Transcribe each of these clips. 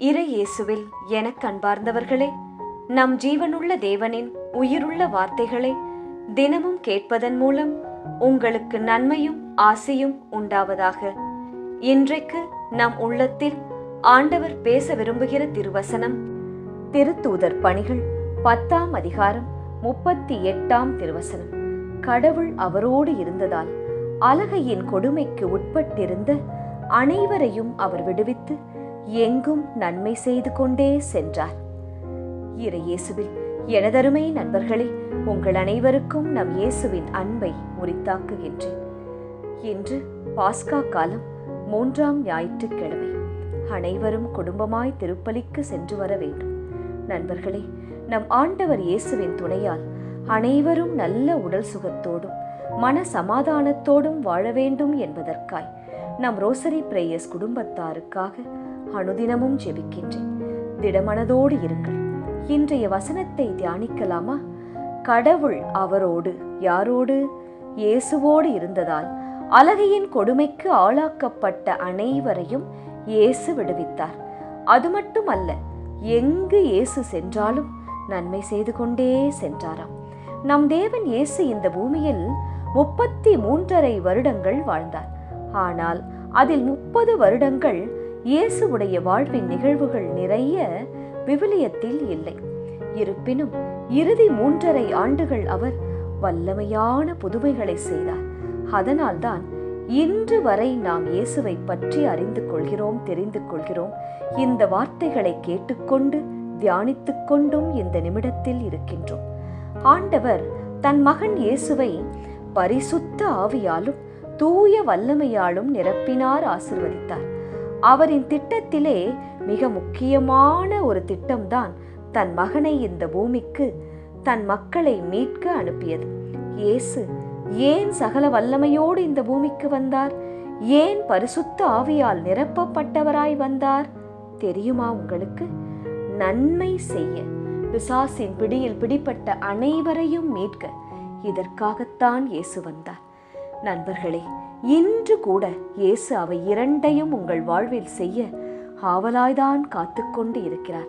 இறை இயேசுவில் எனக் அன்பார்ந்தவர்களே நம் ஜீவனுள்ள தேவனின் உயிருள்ள வார்த்தைகளை தினமும் கேட்பதன் மூலம் உங்களுக்கு நன்மையும் ஆசையும் உண்டாவதாக. இன்றைக்கு நம் உள்ளத்தில் ஆண்டவர் பேச விரும்புகிற திருவசனம் திருத்தூதர் பணிகள் பத்தாம் அதிகாரம் முப்பத்தி எட்டாம் திருவசனம். கடவுள் அவரோடு இருந்ததால் அலகையின் கொடுமைக்கு உட்பட்டிருந்த அனைவரையும் அவர் விடுவித்து எங்கும் நன்மை செய்து கொண்டே சென்றார். இறையேசுவில் எனதருமை நண்பர்களே உங்கள் அனைவருக்கும் நம் இயேசுவின் அன்பை உரித்தாக்குகின்றேன். இன்று பாஸ்கா காலம் மூன்றாம் ஞாயிற்றுக்கிழமை. அனைவரும் குடும்பமாய் திருப்பலிக்கு சென்று வர வேண்டும். நண்பர்களே நம் ஆண்டவர் இயேசுவின் துணையால் அனைவரும் நல்ல உடல் சுகத்தோடும் மன சமாதானத்தோடும் வாழ வேண்டும் என்பதற்காய் நம் ரோசரி பிரேயர்ஸ் குடும்பத்தாருக்காக அனுதினமும் ஜெபிக்கின்றேன். திடமனதோடு இருங்கள். இன்றைய வசனத்தை தியானிக்கலாமா? கடவுள் அவரோடு யாரோடு? இயேசுவோடு இருந்ததால் அலகையின் கொடுமைக்கு ஆளாக்கப்பட்ட அனைவரையும் இயேசு விடுவித்தார். அது மட்டுமல்ல எங்கு இயேசு சென்றாலும் நன்மை செய்து கொண்டே சென்றாராம். நம் தேவன் இயேசு இந்த பூமியில் முப்பத்தி மூன்றரை வருடங்கள் வாழ்ந்தார். ஆனால் அதில் முப்பது வருடங்கள் இயேசுவுடைய வாழ்வின் நிகழ்வுகள் நிறைய விவிலியத்தில் இல்லை. இருப்பினும் இறுதி மூன்றரை ஆண்டுகள் அவர் வல்லமையான புதுமைகளை செய்தார். அதனால்தான் இன்று வரை நாம் இயேசுவை பற்றி அறிந்து கொள்கிறோம் தெரிந்து கொள்கிறோம். இந்த வார்த்தைகளை கேட்டுக்கொண்டு தியானித்துக் கொண்டும் இந்த நிமிடத்தில் இருக்கின்றோம். ஆண்டவர் தன் மகன் இயேசுவை பரிசுத்த ஆவியாலும் தூய வல்லமையாலும் நிரப்பினார் ஆசிர்வதித்தார். அவரின் திட்டத்திலே மிக முக்கியமான ஒரு திட்டம்தான் தன் மகனை இந்த பூமிக்கு தன் மக்களை மீட்க அனுப்பியது. இயேசு ஏன் சகல வல்லமையோடு இந்த பூமிக்கு வந்தார்? ஏன் பரிசுத்த ஆவியால் நிரப்பப்பட்டவராய் வந்தார்? தெரியுமா உங்களுக்கு? நன்மை செய்ய பிசாசின் பிடியில் பிடிப்பட்ட அனைவரையும் மீட்க இதற்காகத்தான் இயேசு வந்தார். நண்பர்களே இன்று கூட இயேசு அவை இரண்டையும் உங்கள் வாழ்வில் செய்ய ஆவலாய்தான் காத்துக்கொண்டு இருக்கிறார்.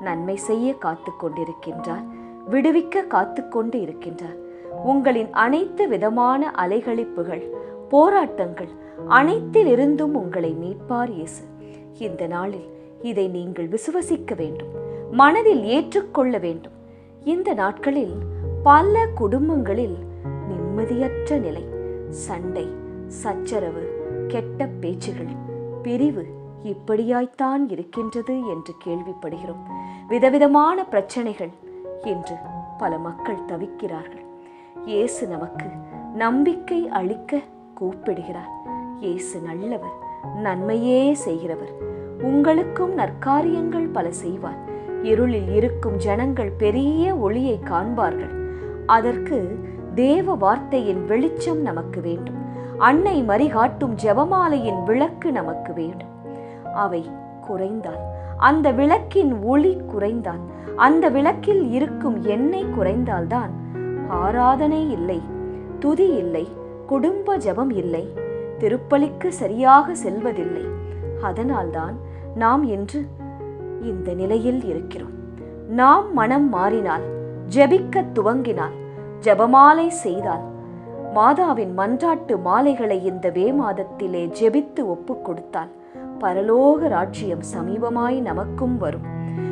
நன்மை செய்ய காத்து கொண்டிருக்கின்றார் விடுவிக்க காத்து கொண்டு இருக்கின்றார். உங்களின் அனைத்து விதமான அலைகளிப்புகள் போராட்டங்கள் அனைத்திலிருந்தும் உங்களை மீட்பார் இயேசு. இந்த நாளில் இதை நீங்கள் விசுவசிக்க வேண்டும். மனதில் ஏற்றுக்கொள்ள வேண்டும். இந்த நாட்களில் பல குடும்பங்களில் நிம்மதியற்ற நிலை சண்டை சச்சரவு கெட்ட பேச்சுகள் பிரிவு இப்படியாய்த்தான் இருக்கின்றது என்று கேள்விப்படுகிறோம். விதவிதமான பிரச்சனைகள் என்று பல மக்கள் தவிக்கிறார்கள். இயேசு நமக்கு நம்பிக்கை அளிக்க கூப்பிடுகிறார். இயேசு நல்லவர் நன்மையே செய்கிறவர். உங்களுக்கும் நற்காரியங்கள் பல செய்வார். இருளில் இருக்கும் ஜனங்கள் பெரிய ஒளியை காண்பார்கள். அதற்கு தேவ வார்த்தையின் வெளிச்சம் நமக்கு வேண்டும். அன்னை மறிகாட்டும் ஜெபமாலையின் விளக்கு நமக்கு வேண்டும் அவை குறைந்தால் அந்த விளக்கின் ஒளி குறைந்தால் அந்த விளக்கில் இருக்கும் எண்ணெய் குறைந்தால்தான் ஆராதனை இல்லை துதி இல்லை குடும்ப ஜபம் இல்லை திருப்பலிக்கு சரியாக செல்வதில்லை. அதனால்தான் நாம் இன்று இந்த நிலையில் இருக்கிறோம். நாம் மனம் மாறினால் ஜெபிக்க துவங்கினால் ஜெபமாலை செய்தால் மாதாவின் மன்றாட்டு மாலைகளை இந்த வே மாதத்திலே ஜெபித்து ஒப்புக் கொடுத்தால் பரலோக ராஜ்யம் சமீபமாய் நமக்கும் வரும்.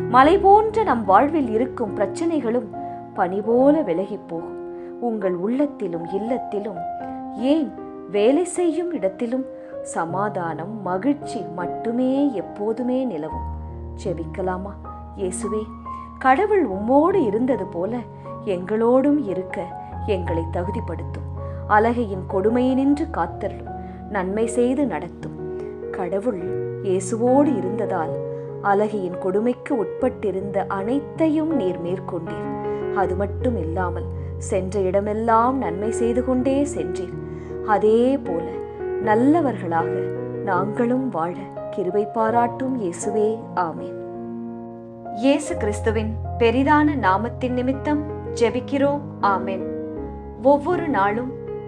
மலை போன்ற நம் வாழ்வில் இருக்கும் பிரச்சனைகளும் பனி போல விலகிப் போகும். உங்கள் உள்ளத்திலும் இல்லத்திலும் ஏன் வேலை செய்யும் இடத்திலும் சமாதானம் மகிழ்ச்சி மட்டுமே எப்போதுமே நிலவும். ஜெபிக்கலாமா? இயேசுவே கடவுள் உம்மோடு இருந்தது போல எங்களோடும் இருக்க எங்களை தகுதிப்படுத்தும். அலகையின் கொடுமையினின்று காத்தருளும் நன்மை செய்து நடத்தும். கடவுள் இயேசுவோடு இருந்ததால் அழகியின் கொடுமைக்கு உட்பட்டிருந்த அனைத்தையும் நீர் மேற்கொண்டீர். அது மட்டும் இல்லாமல் சென்ற இடமெல்லாம் நன்மை செய்து கொண்டே சென்றீர். அதே போல நல்லவர்களாக நாங்களும் வாழ கிருபை பாராட்டும் இயேசுவே ஆமேன். இயேசு கிறிஸ்துவின் பெரிதான நாமத்தின் நிமித்தம் ஜெபிக்கிறோம் ஆமேன். ஒவ்வொரு நாளும்